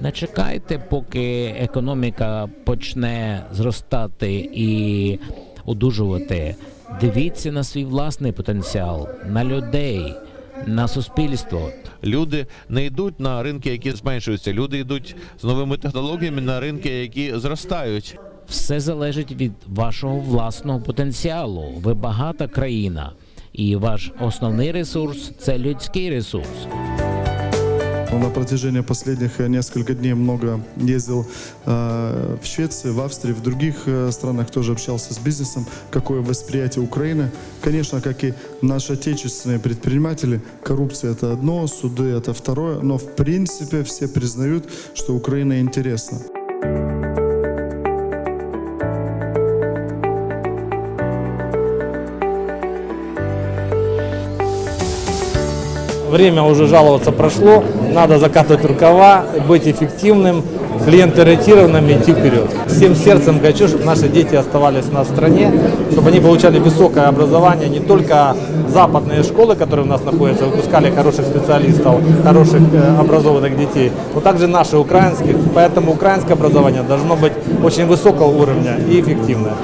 Не чекайте, поки економіка почне зростати і одужувати. Дивіться на свій власний потенціал, на людей, на суспільство. Люди не йдуть на ринки, які зменшуються. Люди йдуть з новими технологіями на ринки, які зростають. Все залежить від вашого власного потенціалу. Ви багата країна, і ваш основний ресурс це людський ресурс. На протяжении последних э, нескольких дней много ездил э, в Швеции, в Австрии, в других э, странах тоже общался с бизнесом. Какое восприятие Украины? Конечно, как и наши отечественные предприниматели, коррупция это одно, суды это второе, но в принципе все признают, что Украина интересна. Время уже жаловаться прошло, надо закатывать рукава, быть эффективным, клиент-ориентированным и идти вперед. Всем сердцем хочу, чтобы наши дети оставались в стране, чтобы они получали высокое образование, не только западные школы, которые у нас находятся, выпускали хороших специалистов, хороших э, образованных детей, но также наши украинские. Поэтому украинское образование должно быть очень высокого уровня и эффективное.